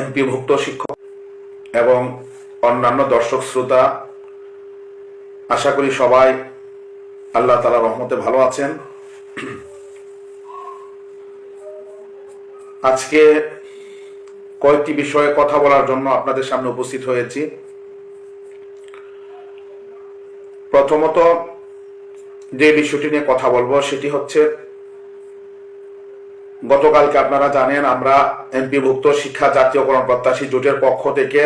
এমপিভুক্ত শিক্ষক এবং অন্যান্য দর্শক শ্রোতা, আশা করি সবাই আল্লাহ তালা রহমতে ভালো আছেন। আজকে কয়েকটি বিষয়ে কথা বলার জন্য আপনাদের সামনে উপস্থিত হয়েছি। প্রথমত যে বিষয়টি নিয়ে কথা বলব সেটি হচ্ছে গতকালকে আপনারা জানেন, আমরা এমপিভুক্ত শিক্ষা জাতীয়করণ প্রত্যাশী জোটের পক্ষ থেকে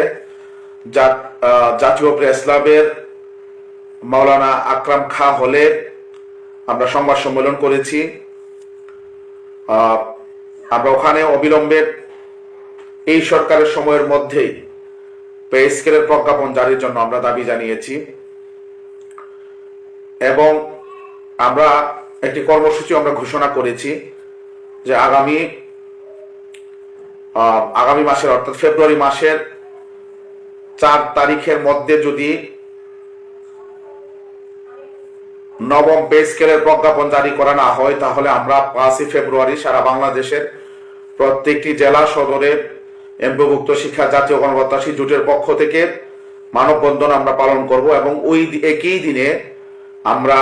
জাতীয় প্রেস ক্লাবের মাওলানা আকরাম খা হলে আমরা সংবাদ সম্মেলন করেছি। আমরা ওখানে অবিলম্বে এই সরকারের সময়ের মধ্যেই পে স্কেলের প্রজ্ঞাপন জারির জন্য আমরা দাবি জানিয়েছি। এবং আমরা একটি কর্মসূচি আমরা ঘোষণা করেছি। যে আগামী আগামী মাসের, অর্থাৎ ফেব্রুয়ারি মাসের চার তারিখের মধ্যে যদি নবম পে স্কেলের প্রজ্ঞাপন জারি করা না হয়, তাহলে আমরা পাঁচই ফেব্রুয়ারি সারা বাংলাদেশের প্রত্যেকটি জেলা, সদরে এমপিভুক্ত শিক্ষা, জাতীয় গণপ্রত্যাশী জোটের পক্ষ থেকে মানববন্ধন আমরা পালন করব এবং ওই একই দিনে আমরা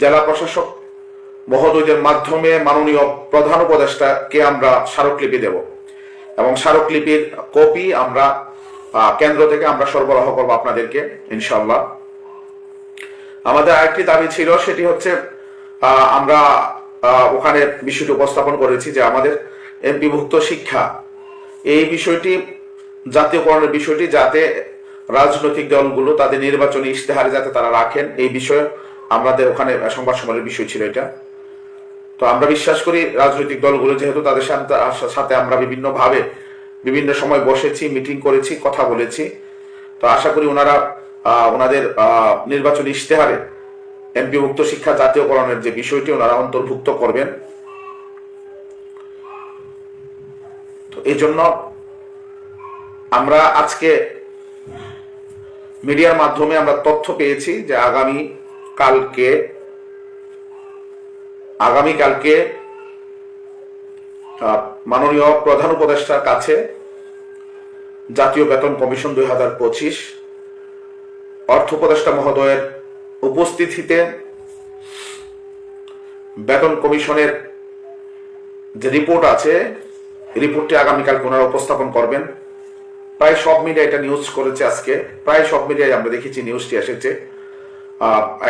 জেলা প্রশাসক মহোদয়দের মাধ্যমে মাননীয় প্রধান উপদেষ্টাকে আমরা স্মারকলিপি দেব। এবং স্মারকলিপির কপি আমরা কেন্দ্র থেকে আমরা সরবরাহ করব আপনাদেরকে ইনশাল্লাহ আমাদের আরেকটি দাবি ছিল, সেটি হচ্ছে আমরা ওখানে বিষয়টি উপস্থাপন করেছি যে আমাদের এমপিভুক্ত শিক্ষা, এই বিষয়টি, জাতীয়করণের বিষয়টি যাতে রাজনৈতিক দলগুলো তাদের নির্বাচনী ইশতেহারে যাতে তারা রাখেন, এই বিষয়ে আমাদের ওখানে সংবাদ সম্মেলনের বিষয় ছিল এটা। তো আমরা বিশ্বাস করি রাজনৈতিক দলগুলো যেহেতু তাদের সাথে আমরা বিভিন্ন ভাবে বিভিন্ন সময় বসেছি, মিটিং করেছি, কথা বলেছি। তো আশা করি ওনারা ওনাদের নির্বাচনী ইশতেহারে এমপিভুক্ত শিক্ষা জাতীয়করণের যে বিষয়টি ওনারা অন্তর্ভুক্ত করবেন। তো এই জন্য আমরা আজকে মিডিয়ার মাধ্যমে আমরা তথ্য পেয়েছি যে আগামী কালকে আগামীকালকে মাননীয় প্রধান উপদেষ্টার কাছে জাতীয় বেতন কমিশন দুই হাজার পঁচিশ, অর্থ উপদেষ্টা মহোদয়ের উপস্থিতিতে বেতন কমিশনের যে রিপোর্ট আছে রিপোর্টটি আগামীকাল ওনারা উপস্থাপন করবেন। প্রায় সব মিডিয়া এটা নিউজ করেছে আজকে। প্রায় সব মিডিয়ায় আমরা দেখেছি নিউজটি এসেছে।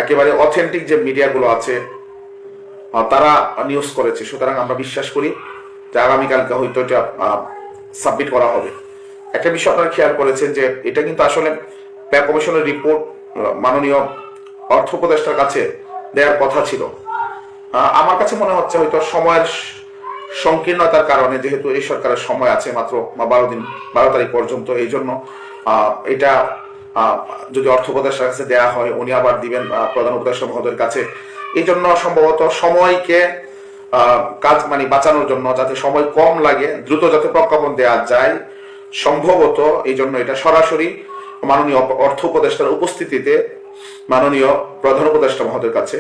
একেবারে অথেন্টিক যে মিডিয়াগুলো আছে তারা নিউজ করেছে। সুতরাং আমরা বিশ্বাস করি যে আগামীকালকে হয়তো এটা সাবমিট করা হবে। একটা বিষয় আপনারা খেয়াল করেছেন যে এটা কিন্তু আসলে ব্যয় কমিশনের রিপোর্ট মাননীয় অর্থ উপদেষ্টার কাছে দেওয়ার কথা ছিল। আমার কাছে মনে হচ্ছে হয়তো সময়ের সংকীর্ণতার কারণে যেহেতু এই সরকারের সময় আছে মাত্র বারো দিন, বারো তারিখ পর্যন্ত, এই জন্য এটা যদি অর্থ উপদেষ্টার কাছে দেওয়া হয়, উনি আবার দিবেন প্রধান উপদেষ্টা মহোদয়ের কাছে। এই জন্য সম্ভবত সময়কে কাজ মানে বাঁচানোর জন্য যাতে সময় কম লাগে, দ্রুত যাতে প্রজ্ঞাপন দেওয়া যায়, সম্ভবত এই জন্য এটা সরাসরি মাননীয় অর্থ উপদেষ্টার উপস্থিতিতে মাননীয় প্রধান উপদেষ্টা মহোদয়ের কাছে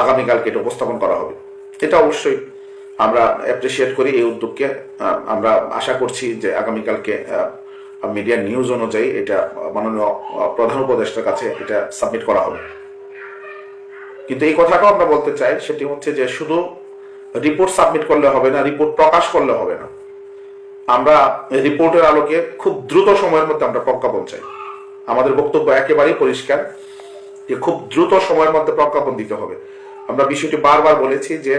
আগামীকালকে এটা উপস্থাপন করা হবে। এটা অবশ্যই আমরা অ্যাপ্রিসিয়েট করি এই উদ্যোগকে আমরা আশা করছি যে আগামীকালকে মিডিয়া নিউজ অনুযায়ী এটা মাননীয় প্রধান উপদেষ্টার কাছে এটা সাবমিট করা হবে। কিন্তু এই কথাটাও আমরা বলতে চাই, সেটি হচ্ছে যে শুধু রিপোর্ট সাবমিট করলে হবে না রিপোর্ট প্রকাশ করলে হবে না। আমরা রিপোর্টের আলোকে খুব দ্রুত সময়ের মধ্যে আমরা প্রজ্ঞাপন চাই। আমাদের বক্তব্য একেবারেই পরিষ্কার যে খুব দ্রুত সময়ের মধ্যে প্রজ্ঞাপন দিতে হবে। আমরা বিষয়টি বারবার বলেছি যে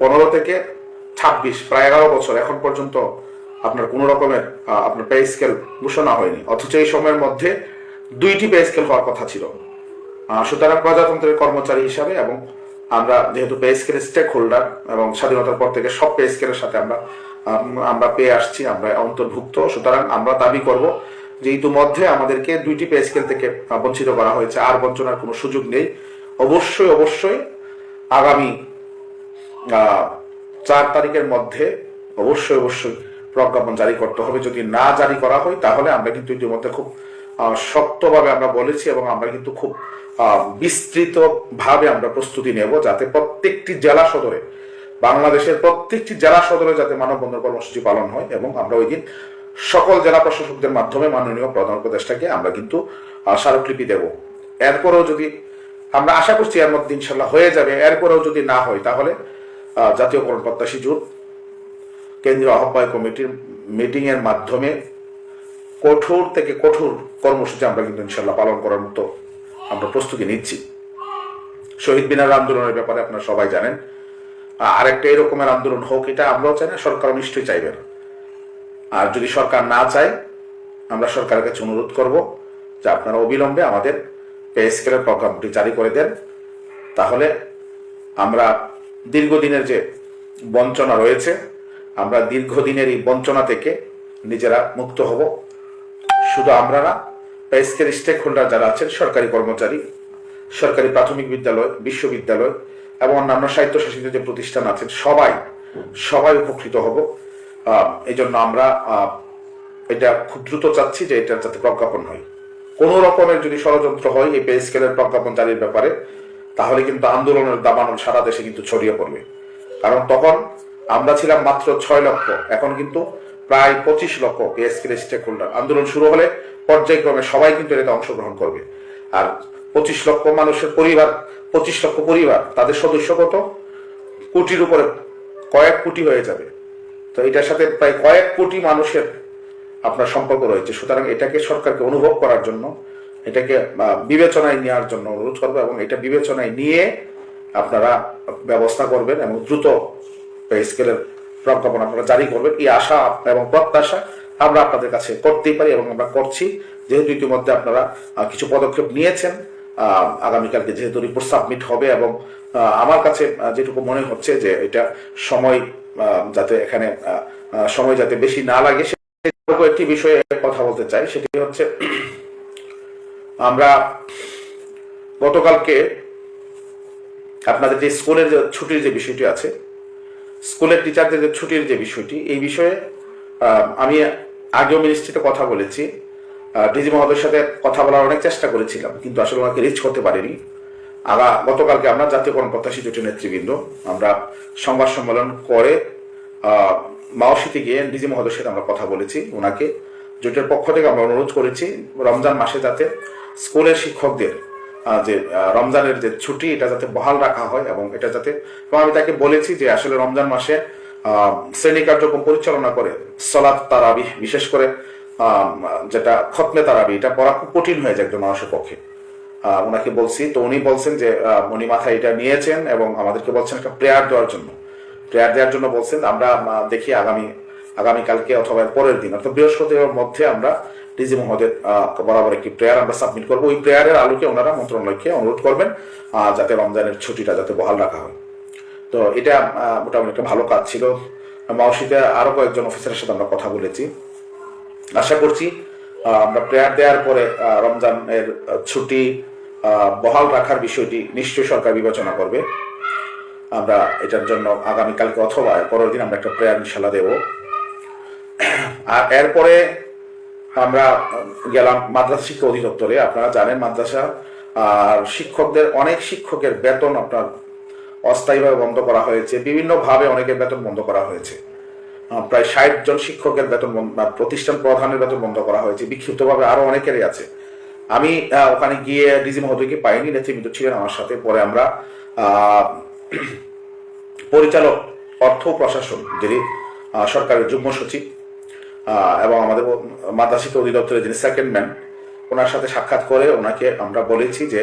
পনেরো থেকে ছাব্বিশ, প্রায় এগারো বছর এখন পর্যন্ত আপনার কোনো রকমের আপনার পে স্কেল ঘোষণা হয়নি। অথচ এই সময়ের মধ্যে দুইটি পে স্কেল হওয়ার কথা ছিল। সুতরাং প্রজাতন্ত্রের কর্মচারী হিসাবে এবং আমরা যেহেতু পে স্কেলের স্টেক হোল্ডার এবং স্বাধীনতার পর থেকে সব পে স্কেলের সাথে আমরা আমরা পেয়ে আসছি, আমরা অন্তর্ভুক্ত। সুতরাং আমরা দাবি করব যে ইতিমধ্যে আমাদেরকে দুইটি পে স্কেল থেকে বঞ্চিত করা হয়েছে। আর বঞ্চনার কোনো সুযোগ নেই। অবশ্যই অবশ্যই আগামী চার তারিখের মধ্যে অবশ্যই অবশ্যই প্রজ্ঞাপন জারি করতে হবে। যদি না জারি করা হয়, তাহলে আমরা কিন্তু ইতিমধ্যে খুব শক্তভাবে আমরা বলেছি এবং আমরা কিন্তু খুব বিস্তৃত ভাবে আমরা প্রস্তুতি নেব যাতে প্রত্যেকটি জেলা সদরে, বাংলাদেশের প্রত্যেকটি জেলা সদরে যাতে মানববন্ধন কর্মসূচি পালন হয় এবং আমরা ওই দিন সকল জেলা প্রশাসকদের মাধ্যমে মাননীয় প্রধান উপদেষ্টাকে আমরা কিন্তু স্মারকলিপি দেব। এরপরেও যদি আমরা আশা করছি এর মধ্যে ইনশাল্লাহ হয়ে যাবে, এরপরেও যদি না হয় তাহলে জাতীয় করণ প্রত্যাশী জোট, কেন্দ্রীয় আহ্বায়ক কমিটির মিটিং এর মাধ্যমে কঠোর থেকে কঠোর কর্মসূচি আমরা কিন্তু ইনশাল্লাহ পালন করার মতো আমরা প্রস্তুতি নিচ্ছি। শহীদ মিনার আন্দোলনের ব্যাপারে আপনারা সবাই জানেন। আরেকটা এরকমের আন্দোলন হোক, এটা আমরাও চাই না, সরকারও নিশ্চয়ই চাইবে না। আর যদি সরকার না চায়, আমরা সরকারের কাছে অনুরোধ করব যে আপনারা অবিলম্বে আমাদের পে স্কেলের প্রোগ্রামটি জারি করে দেন। তাহলে আমরা দীর্ঘদিনের যে বঞ্চনা রয়েছে, আমরা দীর্ঘদিনের এই বঞ্চনা থেকে নিজেরা মুক্ত হব। শুধু আমরা না পে স্টেক হোল্ডার যারা আছেন, সরকারি কর্মচারী, সরকারি প্রাথমিক বিদ্যালয়, বিশ্ববিদ্যালয় এবং অন্যান্য স্বায়ত্তশাসিত যে প্রতিষ্ঠান আছেন, সবাই সবাই উপকৃত হব। এই জন্য আমরা এটা খুব দ্রুত চাচ্ছি যে এটা যাতে প্রজ্ঞাপন হয়। কোন রকমের যদি ষড়যন্ত্র হয় এই পে স্কেলের প্রজ্ঞাপন জারির ব্যাপারে, তাহলে কিন্তু আন্দোলনের দাবানল সারা দেশে কিন্তু ছড়িয়ে পড়বে। কারণ তখন আমরা ছিলাম মাত্র ছয় লক্ষ, এখন কিন্তু প্রায় পঁচিশ লক্ষ পে স্কেল স্টেক হোল্ডার আন্দোলন শুরু হলে পর্যায়ক্রমে সবাই কিন্তু এটাতে অংশগ্রহণ করবে। আর পঁচিশ লক্ষ মানুষের পরিবার, পঁচিশ লক্ষ পরিবার, তাদের সদস্য কত? কোটির উপরে কয়েক কোটি হয়ে যাবে। তো এটার সাথে প্রায় কয়েক কোটি মানুষের আপনার সম্পর্ক রয়েছে। সুতরাং এটাকে সরকারকে অনুভব করার জন্য, এটাকে বিবেচনায় নেওয়ার জন্য অনুরোধ করব এবং এটা বিবেচনায় নিয়ে আপনারা ব্যবস্থা করবেন এবং দ্রুত স্কেলের প্রজ্ঞাপন আপনারা জারি করবেন। এই আশা এবং প্রত্যাশা আমরা আপনাদের কাছে করতেই পারি এবং আমরা করছি। যেহেতু ইতিমধ্যে আপনারা কিছু পদক্ষেপ নিয়েছেন আগামীকালকে যেহেতু রিপোর্ট সাবমিট হবে এবং আমার কাছে যেটুকু মনে হচ্ছে যে এটা সময় যাতে এখানে সময় যাতে বেশি না লাগে একটি বিষয়ে কথা বলতে চাই। সেটি হচ্ছে, আমরা গতকালকে আপনাদের যে স্কুলের যে ছুটির যে বিষয়টি আছে স্কুলের টিচারদের যে ছুটির যে বিষয়টি, এই বিষয়ে আমি আগেও মিনিস্ট্রিতে কথা বলেছি। ডিজি মহোদয়ের সাথে কথা বলার অনেক চেষ্টা করেছিলাম, কিন্তু আসলে ওনাকে রিচ করতে পারিনি। আগা, গতকালকে আমরা জাতীয় কর্মপ্রত্যাশী জোটের নেতৃবৃন্দ, আমরা সংবাদ সম্মেলন করে মাওসিতে গিয়ে ডিজি মহোদয়ের সাথে আমরা কথা বলেছি ওনাকে। জোটের পক্ষ থেকে আমরা অনুরোধ করেছি, রমজান মাসে যাতে স্কুলের শিক্ষকদের যে রমজানের যে ছুটি, এটা যাতে বহাল রাখা হয় এবং এটা যাতে আমি তাকে বলেছি যে আসলে রমজান মাসে শ্রেণি কার্যক্রম পরিচালনা করে সলাৎ তারাবি, বিশেষ করে যেটা খতমে তারাবি, এটা পড়া খুব কঠিন হয়ে যায় একজন মানুষের পক্ষে। ওনাকে বলছি, তো উনি বলছেন যে উনি মাথায় এটা নিয়েছেন এবং আমাদেরকে বলছেন একটা প্রেয়ার দেওয়ার জন্য। প্রেয়ার দেওয়ার জন্য বলছেন, আমরা দেখি আগামী, আগামীকালকে অথবা পরের দিন, অর্থাৎ বৃহস্পতিবার মধ্যে আমরা ডিজি মহোদয় বরাবর একটি প্রেয়ার আমরা সাবমিট করব। ওই প্রেয়ারের আলোকে ওনারা মন্ত্রণালয়কে অনুরোধ করবেন যাতে রমজানের ছুটিটা যাতে বহাল রাখা হয়। তো এটা মোটামুটি একটা ভালো কাজ ছিল। মাওসিতে আরও কয়েকজন অফিসারের সাথে আমরা কথা বলেছি। আশা করছি আমরা প্রেয়ার দেওয়ার পরে রমজানের ছুটি বহাল রাখার বিষয়টি নিশ্চয়ই সরকার বিবেচনা করবে। আমরা এটার জন্য আগামীকালকে অথবা পরের দিন আমরা একটা প্রেয়ার ইনশাল্লাহ দেব। আর এরপরে আমরা গেলাম মাদ্রাসা শিক্ষা অধিদপ্তরে, আপনারা জানেন মাদ্রাসা, আর শিক্ষকদের, অনেক শিক্ষকের বেতন আপনার অস্থায়ীভাবে বন্ধ করা হয়েছে। বিভিন্নভাবে অনেকের বেতন বন্ধ করা হয়েছে। প্রায় ষাট জন শিক্ষকের বেতন প্রতিষ্ঠান প্রধানের বেতন বন্ধ করা হয়েছে। বিক্ষিপ্তভাবে আরও অনেকেরই আছে। আমি ওখানে গিয়ে ডিজি মহোদয়কে পাইনি, নেতৃবৃন্দ ছিলেন আমার সাথে। পরে আমরা পরিচালক, অর্থ প্রশাসন, যিনি সরকারের যুগ্ম সচিব এবং আমাদের মাদ্রাসা অধিদপ্তরের যিনি সেকেন্ড ম্যান ওনার সাথে সাক্ষাৎ করে ওনাকে আমরা বলেছি যে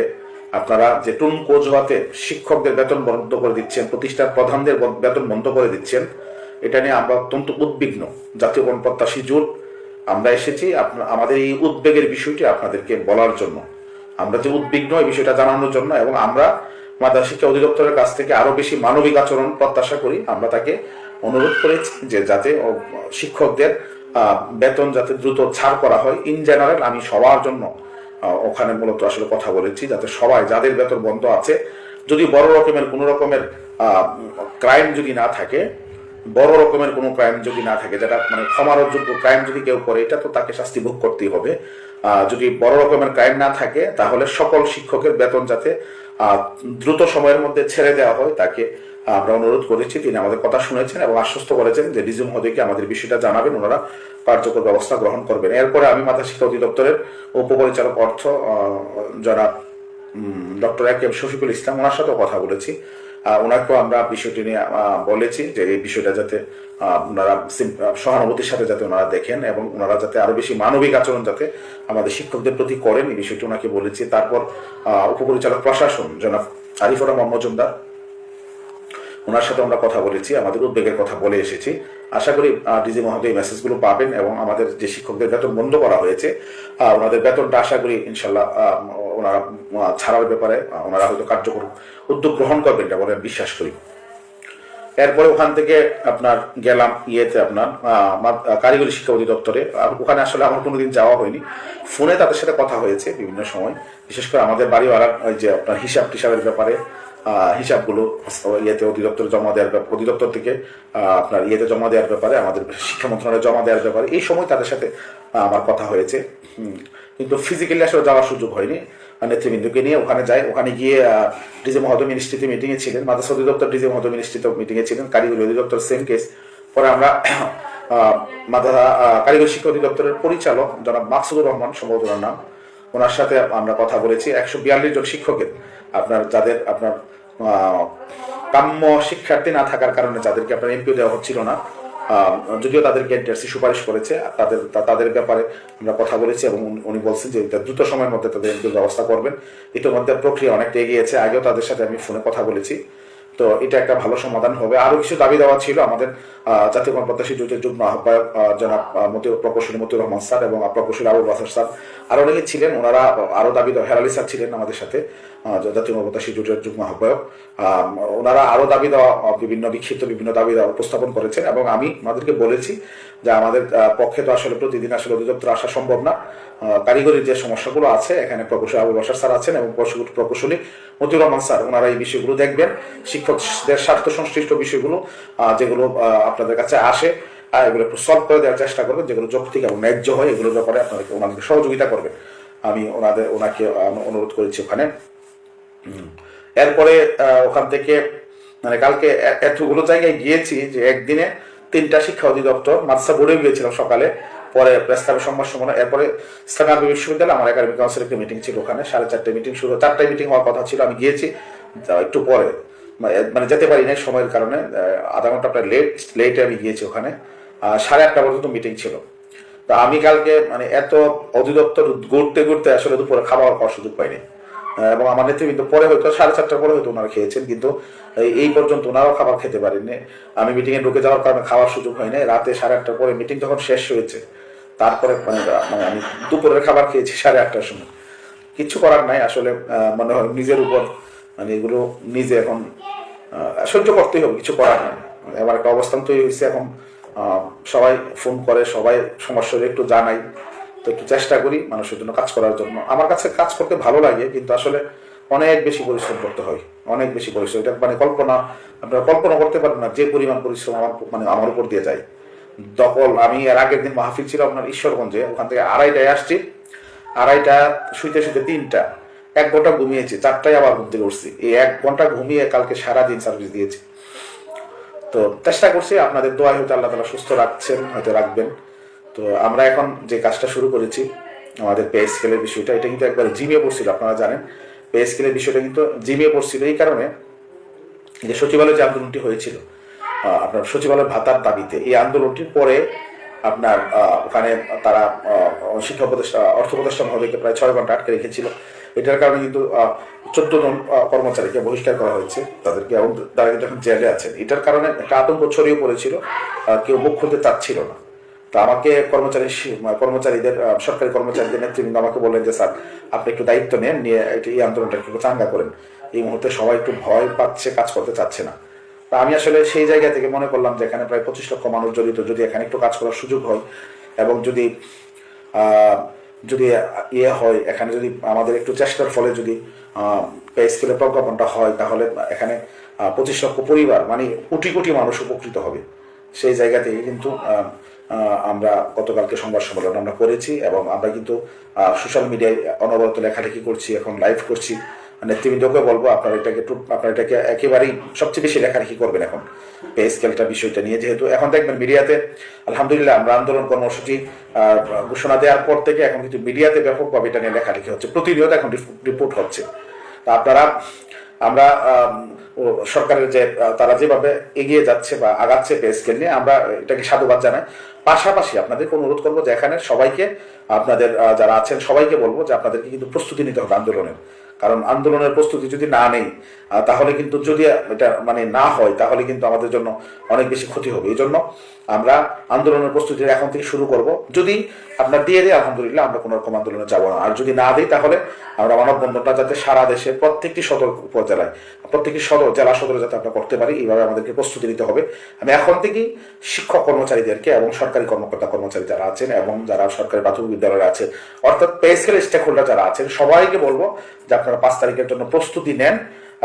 আপনারা যে টুন কোচওয়াতে শিক্ষকদের বেতন বন্ধ করে দিচ্ছেন প্রতিষ্ঠান প্রধানদের বেতন বন্ধ করে দিচ্ছেন, এটা নিয়ে আমরা অত্যন্ত উদ্বিগ্ন জাতীয় গণপ্রত্যাশী জোট। আমরা এসেছি আমাদের এই উদ্বেগের বিষয়টি আপনাদেরকে বলার জন্য। আমরা যে উদ্বিগ্ন এই বিষয়টা জানানোর জন্য এবং আমরা মাদ্রাসা শিক্ষা অধিদপ্তরের কাছ থেকে আরও বেশি মানবিক আচরণ প্রত্যাশা করি, আমরা তাকে অনুরোধ করেছি যে যাতে শিক্ষকদের বেতন যাতে দ্রুত ছাড় করা হয় ইন জেনারেল আমি সবার জন্য ওখানে মূলত আসলে কথা বলেছি, যাতে সবাই যাদের বেতন বন্ধ আছে, যদি বড় রকমের কোনো রকমের ক্রাইম যদি না থাকে, বড় রকমের কোনো ক্রাইম যদি না থাকে, যেটা মানে ক্ষমার যোগ্য ক্রাইম যদি কেউ করে, এটা তো তাকে শাস্তি ভোগ করতেই হবে। যদি বড় রকমের ক্রাইম না থাকে, তাহলে সকল শিক্ষকের বেতন যাতে দ্রুত সময়ের মধ্যে ছেড়ে দেওয়া হয়, তাকে আমরা অনুরোধ করেছি তিনি আমাদের কথা শুনেছেন এবং আশ্বস্ত করেছেন যে ডিজি মহোদয়কে আমাদের বিষয়টা জানাবেন, ওনারা কার্যকর ব্যবস্থা গ্রহণ করবেন। এরপরে আমি মাথা শিক্ষা অধিদপ্তরের উপপরিচালক অর্থ যারা doctor A M Shafiqul Islam ওনার সাথেও কথা বলেছি। ওনাকেও আমরা বিষয়টি নিয়ে বলেছি যে এই বিষয়টা যাতে ওনারা সহানুভূতির সাথে যাতে ওনারা দেখেন এবং ওনারা যাতে আরও বেশি মানবিক আচরণ যাতে আমাদের শিক্ষকদের প্রতি করেন, এই বিষয়টি ওনাকে বলেছি। তারপর উপপরিচালক প্রশাসন, জনাব আরিফুর রহমান মজুমদার ওনার সাথে আমরা কথা বলেছি, আমাদের উদ্বেগের কথা বলে এসেছি। আশা করি ডিজি মহোদয় এই মেসেজগুলো পাবেন এবং আমাদের যে শিক্ষকদের বেতন বন্ধ করা হয়েছে ওনাদের বেতনটা আশা করি ইনশাল্লাহ ওনারা ছাড়ার ব্যাপারে ওনারা হয়তো কার্যকর উদ্যোগ গ্রহণ করবেন এটা বলে বিশ্বাস করি। এরপরে ওখান থেকে আপনার গেলাম ইয়েতে আপনার কারিগরি শিক্ষা অধিদপ্তরে ওখানে আসলে আমার কোনোদিন যাওয়া হয়নি। ফোনে তাদের সাথে কথা হয়েছে বিভিন্ন সময়, বিশেষ করে আমাদের বাড়িওয়ালার, ওই যে আপনার হিসাব টিসাবের ব্যাপারে হিসাবগুলো ইয়েতে অধিদপ্তরে জমা দেওয়ার ব্যাপার অধিদপ্তর থেকে আপনার ইয়েতে জমা দেওয়ার ব্যাপারে, আমাদের শিক্ষা মন্ত্রণালয়ে জমা দেওয়ার ব্যাপারে, এই সময় তাদের সাথে আমার কথা হয়েছে। কিন্তু ফিজিক্যালি আসলে যাওয়ার সুযোগ হয়নি। নেতৃবৃন্দকে নিয়ে ওখানে যায়, ওখানে গিয়ে ডিজে মহোদয় মিনিস্ট্রিতে মিটিংয়ে ছিলেন, মাদ্রাসা অধিদপ্তর ডিজে মহোদয় মিনিস্ট্রিতে মিটিংয়ে ছিলেন, কারিগরি অধিদপ্তর সেম কেস পরে আমরা মাদ্রাসা কারিগরি শিক্ষা অধিদপ্তরের পরিচালক জনাব মাকসুদুর রহমান, সম্ভবত নাম, ওনার সাথে আমরা কথা বলেছি। একশো বিয়াল্লিশ জন শিক্ষকের, আপনার যাদের, আপনার কাম্য শিক্ষার্থী না থাকার কারণে যাদেরকে আপনার এমপিও দেওয়া হচ্ছিল না। যদিও তাদেরকে এনটিআরসি সুপারিশ করেছে তাদের তাদের ব্যাপারে আমরা কথা বলেছি এবং উনি- বলছেন যে দ্রুত সময়ের মধ্যে তাদের এমপিও ব্যবস্থা করবেন। ইতিমধ্যে প্রক্রিয়া অনেকটা এগিয়েছে, আগেও তাদের সাথে আমি ফোনে কথা বলেছি। তো এটা একটা ভালো সমাধান হবে। আরও কিছু দাবি দেওয়া ছিল আমাদের জাতীয় গণপ্রত্যাশী জোটের যুগ্ম আহ্বায়ক আহ, জনাব মতি- প্রকৌশলী মতিউর রহমান স্যার এবং প্রকৌশলী আবুল বাসার স্যার। আরও অনেকে ছিলেন ওনারা আরও দাবি হের হেরালি স্যার ছিলেন আমাদের সাথে জাতীয় গণপ্রত্যাশী জোটের যুগ্ম আহ্বায়ক। ওনারা আরও দাবি দেওয়া বিভিন্ন বিক্ষিপ্ত বিভিন্ন দাবি দেওয়া উপস্থাপন করেছেন এবং আমি আমাদেরকে বলেছি যে আমাদের পক্ষে তো আসলে প্রতিদিন আসলে অধিদপ্তর আসা সম্ভব না। কারিগরির যে সমস্যাগুলো আছে, এখানে প্রকৌশলী আবুল বাসার স্যার আছেন এবং প্রকৌশলী- মতিউর রহমান স্যার, ওনারা এই বিষয়গুলো দেখবেন। শিক্ষকদের স্বার্থ সংশ্লিষ্ট বিষয়গুলো যেগুলো আপনাদের কাছে আসে এগুলো একটু সলভ করে দেওয়ার চেষ্টা করবেন, যেগুলো যৌক্তিক এবং ন্যায্য হয় এগুলোর ব্যাপারে আপনাদেরকে, ওনাদেরকে সহযোগিতা করবে। আমি ওনাদের, ওনাকে অনুরোধ করেছি ওখানে। এরপরে ওখান থেকে মানে কালকে এতগুলো জায়গায় গিয়েছি যে একদিনে তিনটা শিক্ষা অধিদপ্তর, মাদ্রাসা বোর্ডে গিয়েছিলাম সকালে, পরে ক্লাবের সংবাদ সম্মেলন এরপরে ইসলামী আরবি বিশ্ববিদ্যালয় আমার একাডেমিক কাউন্সিলের একটা মিটিং ছিল ওখানে, সাড়ে চারটে মিটিং শুরু, চারটায় মিটিং হওয়ার কথা ছিল, আমি গিয়েছি একটু পরে, মানে- মানে যেতে পারি নাই সময়ের কারণে আধা ঘণ্টা প্রায় লেট লেটে আমি গিয়েছি ওখানে সাড়ে আটটা পর্যন্ত মিটিং ছিল। তা আমি কালকে মানে এত অধিদপ্তর ঘুরতে ঘুরতে আসলে দুপুরে খাবার খাওয়ার সুযোগ পাইনি। এবং আমার কিন্তু পরে হয়তো সাড়ে চারটার পরে হয়তো ওনারা খেয়েছেন, কিন্তু এই- পর্যন্ত ওনারাও খাবার খেতে পারেননি। আমি মিটিংয়ে ঢুকে যাওয়ার কারণে খাওয়ার সুযোগ হয়নি। রাতে সাড়ে আটটার পরে মিটিং যখন শেষ হয়েছে, তারপরে মানে মানে আমি দুপুরের খাবার খেয়েছি সাড়ে আটটার সময়। কিচ্ছু করার নাই, আসলে মনে হয় নিজের উপর মানে এগুলো নিজে এখন সহ্য করতেই হবে, কিছু করার নাই। এবার একটা অবস্থান তৈরি হয়েছে, এখন সবাই ফোন করে, সবাই সমস্যা একটু জানাই। তো একটু চেষ্টা করি মানুষের জন্য কাজ করার জন্য। আমার কাছে কাজ করতে ভালো লাগে, কিন্তু আসলে অনেক বেশি পরিশ্রম করতে হয়, অনেক বেশি পরিশ্রম। এটা মানে কল্পনা, আপনারা কল্পনা করতে পারবেন না যে পরিমাণ পরিশ্রম আমার মানে আমার উপর দিয়ে যায়। দখল, আমি এর আগের দিন মাহফিল ছিল আপনার ঈশ্বরগঞ্জে, ওখান থেকে আড়াইটায় আসছি। আড়াইটা শুইতে শুইতে তিনটা, এক ঘণ্টা ঘুমিয়েছি, চারটায় আবার ঘুম থেকে উঠছি। এই এক ঘণ্টা ঘুমিয়ে কালকে সারা দিন সার্ভিস দিয়েছি। তো চেষ্টা করছি আপনাদের দোয়াই হয়তো আল্লাহ তালা সুস্থ রাখছেন, হয়তো রাখবেন। তো আমরা এখন যে কাজটা শুরু করেছি, আমাদের পে স্কেলের বিষয়টা, এটা কিন্তু একবার জিমিয়ে পড়ছিল, আপনারা জানেন। পে স্কেলের বিষয়টা কিন্তু জিমিয়ে পড়ছিল, এই কারণে যে সচিবালয় যে আন্দোলনটি হয়েছিল আপনার সচিবালয় ভাতার দাবিতে, এই আন্দোলনটির পরে আপনার ওখানে তারা শিক্ষা উপদেষ্টা, অর্থ উপদেষ্টা প্রায় ছয় ঘণ্টা আটকে রেখেছিল। এটার কারণে কিন্তু চোদ্দ জন কর্মচারীকে বহিষ্কার করা হয়েছে, তাদেরকে এবং তারা কিন্তু এখন জেলে আছেন। এটার কারণে একটা আতঙ্ক ছড়িয়ে পড়েছিল কেউ মুখ খুলতে চাচ্ছিল না। তো আমাকে কর্মচারী কর্মচারীদের সরকারি কর্মচারীদের নেতৃবৃন্দ আমাকে বললেন যে, স্যার, আপনি একটু দায়িত্ব নেন, নিয়ে এই আন্দোলনটা একটু চাঙ্গা করেন। এই মুহূর্তে সবাই একটু ভয় পাচ্ছে, কাজ করতে চাচ্ছে না। তা আমি আসলে সেই জায়গা থেকে মনে করলাম যে, এখানে প্রায় পঁচিশ লক্ষ মানুষ জড়িত, যদি এখানে একটু কাজ করার সুযোগ হয় এবং যদি যদি ইয়ে হয়, এখানে যদি আমাদের একটু চেষ্টার ফলে যদি পে স্কেলের প্রজ্ঞাপনটা হয়, তাহলে এখানে পঁচিশ লক্ষ পরিবার মানে কোটি কোটি মানুষ উপকৃত হবে। সেই জায়গা থেকে কিন্তু আমরা গতকালকে সংবাদ সম্মেলন আমরা করেছি এবং আমরা কিন্তু সোশ্যাল মিডিয়ায় অনবরত লেখালেখি করছি, এখন লাইভ করছি। নেতৃবৃন্দকে বলব, আপনারা এটাকে আপনারা এটাকে একেবারেই সবচেয়ে বেশি লেখালেখি করবেন এখন। পে স্কেলটা বিষয়টা নিয়ে যেহেতু, এখন দেখবেন মিডিয়াতে আলহামদুলিল্লাহ আমরা আন্দোলন কর্মসূচি ঘোষণা দেওয়ার পর থেকে এখন কিন্তু মিডিয়াতে ব্যাপকভাবে এটা নিয়ে লেখালেখি হচ্ছে। প্রতিনিয়ত এখন রিপোর্ট হচ্ছে। তা আপনারা আমরা আম, সরকারের যে তারা যেভাবে এগিয়ে যাচ্ছে বা আগাচ্ছে পে স্কেল নিয়ে আমরা এটাকে সাধুবাদ জানাই। পাশাপাশি আপনাদেরকে অনুরোধ করব যে এখানে সবাইকে আপনাদের যারা আছেন সবাইকে বলব যে আপনাদেরকে কিন্তু প্রস্তুতি নিতে হবে আন্দোলনের। কারণ আন্দোলনের প্রস্তুতি যদি না নেই তাহলে কিন্তু যদি এটা মানে না হয়, তাহলে কিন্তু আমাদের জন্য অনেক বেশি ক্ষতি হবে। এই জন্য আমরা আন্দোলনের প্রস্তুতি এখন থেকে শুরু করব। যদি আপনার দিয়ে দেয়, আলহামদুলিল্লাহ, আমরা কোনো রকম আন্দোলনে যাব না। আর যদি না দিই, তাহলে আমরা মানববন্ধনটা যাতে সারা দেশে প্রত্যেকটি সতর্ক উপজেলায় প্রত্যেকটি সদর, জেলা সদরে যাতে আমরা করতে পারি, এইভাবে আমাদেরকে প্রস্তুতি নিতে হবে। আমি এখন থেকেই শিক্ষক কর্মচারীদেরকে এবং সরকারি কর্মকর্তা কর্মচারী যারা আছেন এবং যারা সরকারি প্রাথমিক বিদ্যালয়ে আছেন, অর্থাৎ পেস্কেল স্টেক হোল্ডার যারা আছেন, সবাইকে বলব যে আপনারা পাঁচ তারিখের জন্য প্রস্তুতি নেন।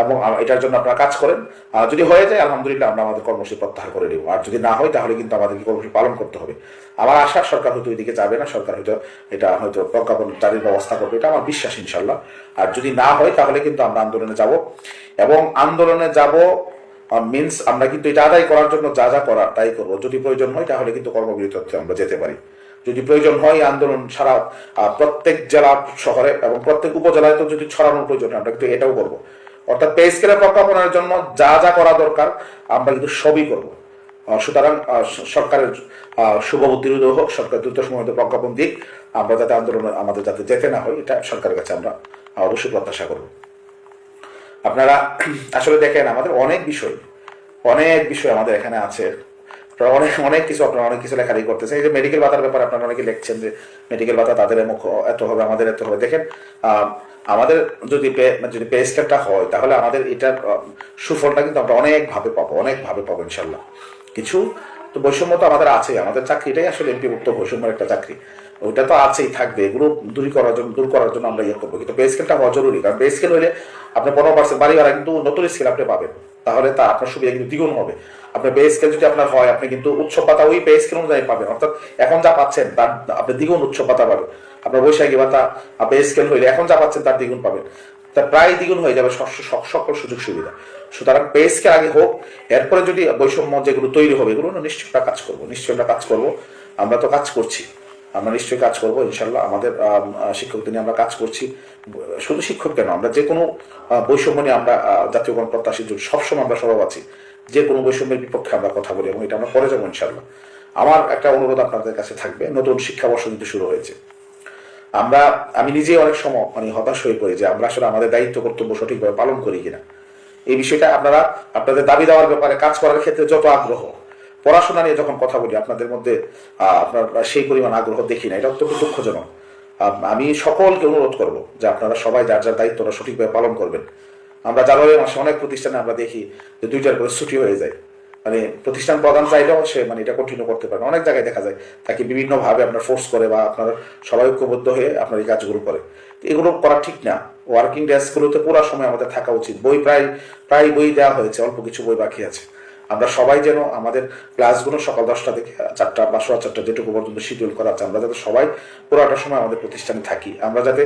এবং এটার জন্য আপনারা কাজ করেন। আর যদি হয়ে যায়, আলহামদুলিল্লাহ আমরা আমাদের কর্মসূচি প্রত্যাহার করে নেব। আর যদি না হয়, তাহলে কিন্তু আমাদেরকে কর্মসূচি পালন করতে হবে। আমার আশা, সরকার হয়তো ওইদিকে যাবে না, সরকার হয়তো এটা হয়তো প্রজ্ঞাপন জারির ব্যবস্থা করবে, এটা আমার বিশ্বাস ইনশাল্লাহ আর যদি না হয়, তাহলে কিন্তু আমরা আন্দোলনে যাব। এবং আন্দোলনে যাব মিনস আমরা কিন্তু এটা আদায় করার জন্য যা যা করার তাই করব। যদি প্রয়োজন হয়, তাহলে কিন্তু কর্মবিরতিতে আমরা যেতে পারি। যদি প্রয়োজন হয়, আন্দোলন সারা প্রত্যেক জেলা, শহরে এবং প্রত্যেক উপজেলায় তো যদি ছড়ানোর প্রয়োজন আমরা কিন্তু এটাও করব। অর্থাৎ পে স্কেলে প্রজ্ঞাপনের জন্য যা যা করা দরকার, আমরা কিন্তু সবই করব। সুতরাং সরকারের শুভবুদ্ধির উদয় হোক, সরকার দ্রুত সময় প্রজ্ঞাপন দিক, আমরা যাতে আন্দোলনে, আমাদের যাতে যেতে না হয়, এটা সরকারের কাছে আমরা অবশ্যই প্রত্যাশা করব। আপনারা, আসলে দেখেন, আমাদের অনেক বিষয় অনেক বিষয় আমাদের এখানে আছে। অনেক অনেক কিছু আপনারা অনেক কিছু লেখালেখি করতেছেন। এই যে মেডিকেল ভাতার ব্যাপারে আপনারা অনেকে লিখছেন যে মেডিকেল ভাতা তাদের এমুক এত হবে, আমাদের এত হবে। দেখেন আমাদের যদি যদি পে হয়, তাহলে আমাদের এটার সুফলটা কিন্তু আমরা অনেকভাবে পাবো অনেকভাবে পাবো ইনশাল্লাহ কিছু তো বৈষম্য তো আমাদের আছে আমাদের চাকরিটাই আসলে এমপিভুক্ত বৈষম্যের একটা চাকরি। ওটা তো আছেই, থাকবে, এগুলো দূর করার জন্য, দূর করার জন্য আমরা ইয়ে করব। কিন্তু পে স্কেলটা হওয়া জরুরি, কারণ পে স্কেল হলে আপনি পনেরো পার্সেন্ট বাড়ি কিন্তু নতুন স্কেল আপনি পাবেন। তাহলে তা আপনার সুবিধা কিন্তু দ্বিগুণ হবে। আপনার পে স্কেল যদি আপনার হয়, আপনি কিন্তু উৎসব পাতা ওই পে স্কেল অনুযায়ী পাবেন। অর্থাৎ এখন যা পাচ্ছেন, তার আপনি দ্বিগুণ উৎসব পাতা পাবেন। আপনার বৈশাখী ভাতা পে স্কেল হইলে এখন যা পাচ্ছেন, তার দ্বিগুণ পাবেন। তা প্রায় দ্বিগুণ হয়ে যাবে সক- সক- সকল সুযোগ সুবিধা। সুতরাং পে স্কেল আগে হোক, এরপরে যদি বৈষম্য যেগুলো তৈরি হবে, এগুলো নিশ্চয়ই আমরা কাজ করব। নিশ্চয়ই আমরা কাজ করব। আমরা তো কাজ করছি। আমরা নিশ্চয়ই কাজ করব ইনশাল্লাহ আমাদের শিক্ষকদের নিয়ে আমরা কাজ করছি। শুধু শিক্ষক কেন, আমরা যে কোনো বৈষম্য নিয়ে আমরা জাতীয় গণপ্রত্যাশী জোট সবসময় আমরা সরব আছি। যে কোনো বৈষম্যের বিপক্ষে আমরা কথা বলি এবং এটা আমরা করে যাব ইনশাল্লাহ আমার একটা অনুরোধ আপনাদের কাছে থাকবে, নতুন শিক্ষাবর্ষ কিন্তু শুরু হয়েছে। আমরা, আমি নিজেই অনেক সময় মানে হতাশ হয়ে পড়ি যে আমরা আসলে আমাদের দায়িত্ব, কর্তব্য সঠিকভাবে পালন করি কিনা। এই বিষয়টা আপনারা, আপনাদের দাবি দেওয়ার ব্যাপারে কাজ করার ক্ষেত্রে যত আগ্রহ, পড়াশোনা নিয়ে যখন কথা বলি, আপনাদের মধ্যে আপনার সেই পরিমাণ আগ্রহ দেখি না, এটা অত্যন্ত দুঃখজনক। আমি সকলকে অনুরোধ করব যে আপনারা সবাই যার যার দায়িত্বটা সঠিকভাবে পালন করবেন আমরা জানুয়ারি মাসে অনেক প্রতিষ্ঠানে আমরা দেখি যে দুইটার করে ছুটি হয়ে যায়। মানে প্রতিষ্ঠান প্রধান চাইলেও সে মানে এটা কন্টিনিউ করতে পারে অনেক জায়গায় দেখা যায়, তাকে বিভিন্নভাবে আপনার ফোর্স করে বা আপনার সবাই ঐক্যবদ্ধ হয়ে আপনার এই কাজগুলো করে। এগুলো করা ঠিক না। ওয়ার্কিং ডেস্কগুলোতে পুরো সময় আমাদের থাকা উচিত। বই প্রায় প্রায় বই দেওয়া হয়েছে, অল্প কিছু বই বাকি আছে। আমরা সবাই যেন আমাদের ক্লাসগুলো সকাল দশটা থেকে চারটা বা সোয়া চারটা যেটুকু পর্যন্ত শিডিউল করা আছে, আমরা যাতে সবাই পুরোটা সময় আমাদের প্রতিষ্ঠানে থাকি। আমরা যাতে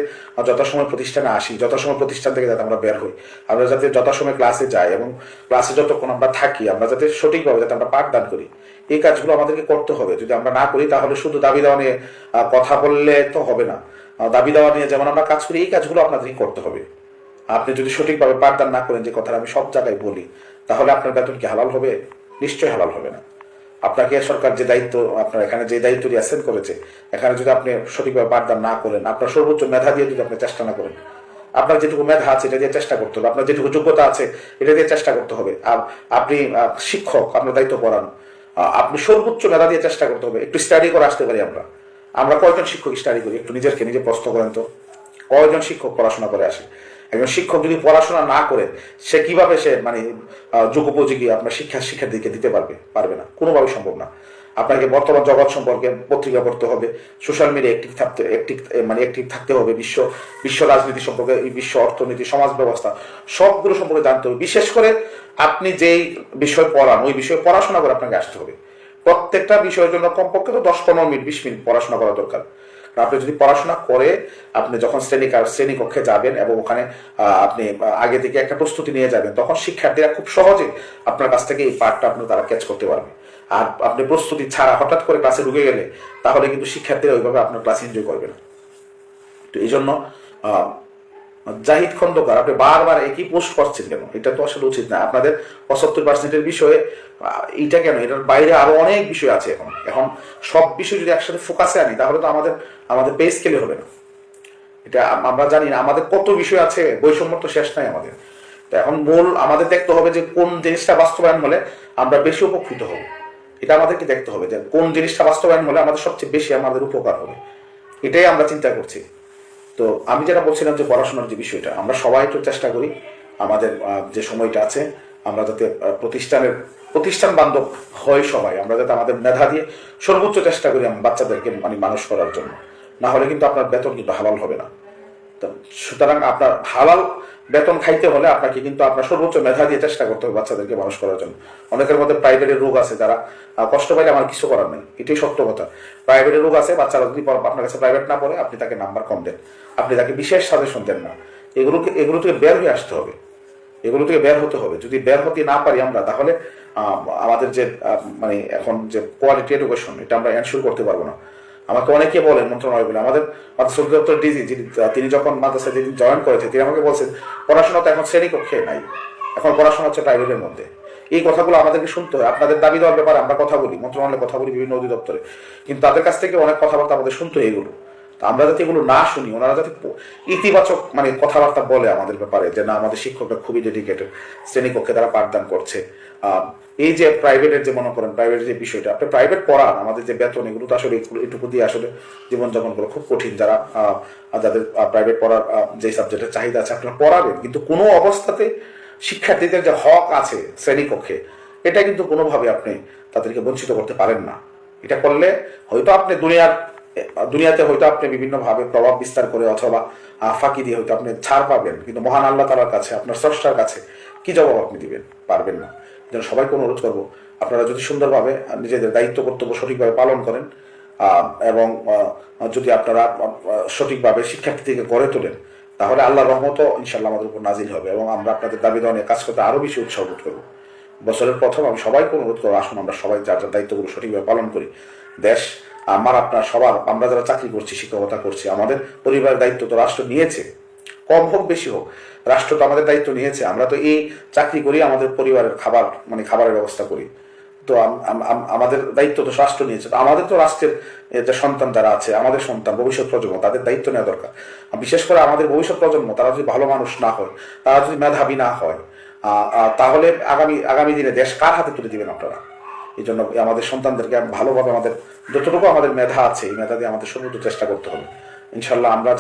যথাসময় প্রতিষ্ঠানে আসি, যথাসময় প্রতিষ্ঠান থেকে যাতে আমরা বের হই। আমরা যাতে যথাসময় ক্লাসে যাই এবং ক্লাসে যতক্ষণ আমরা থাকি, আমরা যাতে সঠিকভাবে যাতে আমরা পাঠদান করি। এই কাজগুলো আমাদেরকে করতে হবে। যদি আমরা না করি, তাহলে শুধু দাবি দেওয়া নিয়ে কথা বললে তো হবে না। দাবি দেওয়া নিয়ে যেমন আমরা কাজ করি, এই কাজগুলো আপনাদেরকে করতে হবে। আপনি যদি সঠিকভাবে পাঠদান না করেন, যে কথাটা আমি সব জায়গায় বলি তাহলে আপনার বেতন কি হালাল হবে? নিশ্চয়ই হালাল হবে না। আপনাকে সরকার যে দায়িত্ব, আপনার এখানে যে দায়িত্ব দিয়ে অ্যাসেন্ট করেছে, এখানে যদি আপনি সঠিকভাবে পাঠদান না করেন, আপনার সর্বোচ্চ মেধা দিয়ে যদি আপনি চেষ্টা না করেন, আপনার যেটুকু মেধা আছে এটা দিয়ে চেষ্টা করতে হবে, আপনার যেটুকু যোগ্যতা আছে এটা দিয়ে চেষ্টা করতে হবে। আর আপনি শিক্ষক, আপনার দায়িত্ব পড়ান আপনি সর্বোচ্চ মেধা দিয়ে চেষ্টা করতে হবে। একটু স্টাডি করে আসতে পারি আমরা। আমরা কয়েকজন শিক্ষক স্টাডি করি? একটু নিজেরকে নিজে প্রশ্ন করেন তো। কয়জন শিক্ষক পড়াশোনা করে আসে? একজন শিক্ষক যদি পড়াশোনা না করে, সে কীভাবে সে মানে যুগোপযোগী আপনার শিক্ষা, শিক্ষার্থীকে দিতে পারবে পারবে না? কোনোভাবে সম্ভব না। আপনাকে বর্তমান জগৎ সম্পর্কে পত্রিকা পড়তে হবে সোশ্যাল মিডিয়া অ্যাক্টিভ থাকতে অ্যাক্টিভ মানে অ্যাক্টিভ থাকতে হবে, বিশ্ব বিশ্ব রাজনীতি সম্পর্কে বিশ্ব অর্থনীতি, সমাজ ব্যবস্থা, সবগুলো সম্পর্কে জানতে হবে। বিশেষ করে আপনি যেই বিষয় পড়ান, ওই বিষয়ে পড়াশোনা করে আপনাকে আসতে হবে। প্রত্যেকটা বিষয়ের জন্য কমপক্ষে তো দশ পনেরো মিনিট, বিশ মিনিট পড়াশোনা করা দরকার। আপনি যদি পড়াশোনা করে আপনি যখন শ্রেণি শ্রেণীকক্ষে যাবেন এবং ওখানে আপনি আগে থেকে একটা প্রস্তুতি নিয়ে যাবেন, তখন শিক্ষার্থীরা খুব সহজে আপনার কাছ থেকে এই পার্টটা আপনি তারা ক্যাচ করতে পারবে। আর আপনি প্রস্তুতি ছাড়া হঠাৎ করে ক্লাসে ঢুকে গেলে, তাহলে কিন্তু শিক্ষার্থীরা ওইভাবে আপনার ক্লাস এনজয় করবে না। তো এই জন্য জাহিদ খন্দকার, আপনি বারবার একই পোস্ট করছেন কেন? এটা তো আসলে উচিত না। আপনাদের পঁচাত্তর পার্সেন্টের বিষয়ে এইটা কেন? এটার বাইরে আরও অনেক বিষয় আছে এখন। এখন সব বিষয় যদি একসাথে ফোকাসে আনি, তাহলে তো আমাদের আমাদের পে স্কেলে হবে না। এটা আমরা জানি না, আমাদের কত বিষয় আছে বৈষম্য তো শেষ নাই আমাদের। তো এখন মূল আমাদের দেখতে হবে যে কোন জিনিসটা বাস্তবায়ন হলে আমরা বেশি উপকৃত হব। এটা আমাদেরকে দেখতে হবে যে কোন জিনিসটা বাস্তবায়ন হলে আমাদের সবচেয়ে বেশি আমাদের উপকার হবে। এটাই আমরা চিন্তা করছি। তো আমি যেটা বলছিলাম যে পড়াশোনার যে বিষয়টা, আমরা সবাই তো চেষ্টা করি আমাদের যে সময়টা আছে, আমরা যাতে প্রতিষ্ঠানের, প্রতিষ্ঠান বান্ধব হয় সবাই, আমরা যাতে আমাদের মেধা দিয়ে সর্বোচ্চ চেষ্টা করি বাচ্চাদেরকে মানে মানুষ করার জন্য। না হলে কিন্তু আপনার বেতন কিন্তু হালাল হবে না। সুতরাং আপনার হালাল বেতন খাইতে হলে আপনাকে কিন্তু আপনার সর্বোচ্চ মেধা দিয়ে চেষ্টা করতে হবে বাচ্চাদেরকে মানুষ করার জন্য। অনেকের মধ্যে প্রাইভেটের রোগ আছে যারা কষ্ট পাইলে আমার কিছু করার নেই। এটাই সত্য কথা। প্রাইভেটের রোগ আছে, বাচ্চারা যদি আপনার কাছে প্রাইভেট না পড়ে, আপনি তাকে নাম্বার কম দেন। আপনি তাকে বিশেষ সাজেশন দেন না। এগুলোকে এগুলো থেকে বের হয়ে আসতে হবে। এগুলো থেকে বের হতে হবে। যদি বের হতে না পারি আমরা, তাহলে আমাদের যে মানে এখন যে কোয়ালিটি এডুকেশন এটা আমরা এনশিওর করতে পারব না। আমাকে অনেকে বলেন বলে, আমাদের মাদ্রাসা অধিদপ্তর ডিজি, যিনি তিনি যখন মাদ্রাসা যেদিন জয়েন করেছে, তিনি আমাকে বলছেন, পড়াশোনা তো এখন শ্রেণীকক্ষে নাই, এখন পড়াশোনা হচ্ছে প্রাইভেটের মধ্যে। এই কথাগুলো আমাদেরকে শুনতে হয়। আপনাদের দাবি দেওয়ার ব্যাপারে আমরা কথা বলি মন্ত্রণালয়ে কথা বলি বিভিন্ন অধিদপ্তরে। কিন্তু তাদের কাছ থেকে অনেক কথাবার্তা আমাদের শুনতে হয় এগুলো। আমরা যাতে এগুলো না শুনি, ওনারা যাতে ইতিবাচক মানে কথাবার্তা বলে আমাদের ব্যাপারে, যে না, আমাদের শিক্ষকরা খুবই ডেডিকেটেড শ্রেণীকক্ষে তারা পাঠদান করছে। এই যে প্রাইভেটের যে, মনে করেন প্রাইভেটের যে বিষয়টা, আপনি প্রাইভেট পড়ান, আমাদের যে বেতন, এগুলো তো আসলে এটুকু দিয়ে আসলে জীবনযাপন করা খুব কঠিন। যারা যাদের প্রাইভেট পড়ার যে সাবজেক্টের চাহিদা আছে, আপনারা পড়াবেন। কিন্তু কোনো অবস্থাতে শিক্ষার্থীদের যে হক আছে শ্রেণীকক্ষে, এটা কিন্তু কোনোভাবে আপনি তাদেরকে বঞ্চিত করতে পারেন না। এটা করলে হয়তো আপনি দুনিয়ার দুনিয়াতে হয়তো আপনি বিভিন্নভাবে প্রভাব বিস্তার করে অথবা ফাঁকি দিয়ে হয়তো আপনি ছাড় পাবেন, কিন্তু মহান আল্লাহ তালার কাছে, আপনার স্রষ্টার কাছে কি জবাব আপনি দিবেন? পারবেন না। যেন সবাইকে অনুরোধ করব, আপনারা যদি সুন্দরভাবে নিজেদের দায়িত্ব, কর্তব্য সঠিকভাবে পালন করেন এবং যদি আপনারা সঠিকভাবে শিক্ষার্থীকে গড়ে তোলেন, তাহলে আল্লাহ রহমত ইনশাল্লাহ আমাদের উপর নাজিল হবে এবং আমরা আপনাদের দাবি দেওয়া কাজ করতে আরও বেশি উৎসাহ বোধ করব। বছরের প্রথম আমি সবাইকে অনুরোধ করব, আসুন আমরা সবাই যার যার দায়িত্বগুলো সঠিকভাবে পালন করি, দেশ আমার আপনার সবার, আমরা যারা চাকরি করছি, শিক্ষকতা করছি, আমাদের পরিবারের দায়িত্ব তো রাষ্ট্র নিয়েছে। কম হোক, বেশি হোক, রাষ্ট্র তো আমাদের দায়িত্ব নিয়েছে। আমরা তো এই চাকরি করি, আমাদের পরিবারের খাবার মানে খাবারের ব্যবস্থা করি। তো আম- আম- আম- আমাদের দায়িত্ব তো রাষ্ট্র নিয়েছে। তো আমাদের তো রাষ্ট্রের যে সন্তান যারা আছে, আমাদের সন্তান, ভবিষ্যৎ প্রজন্ম, তাদের দায়িত্ব নেওয়া দরকার। বিশেষ করে আমাদের ভবিষ্যৎ প্রজন্ম, তারা যদি ভালো মানুষ না হয়, তারা যদি মেধাবী না হয় তাহলে আগামী আগামী দিনে দেশ কার হাতে তুলে দিবেন আপনারা? এই জন্য আমাদের সন্তানদেরকে ভালোভাবে আমাদের যতটুকু আমাদের মেধা আছে এই মেধা দিয়ে আমাদের সর্বোচ্চ চেষ্টা করতে হবে। ইনশাল্লাহ আমরা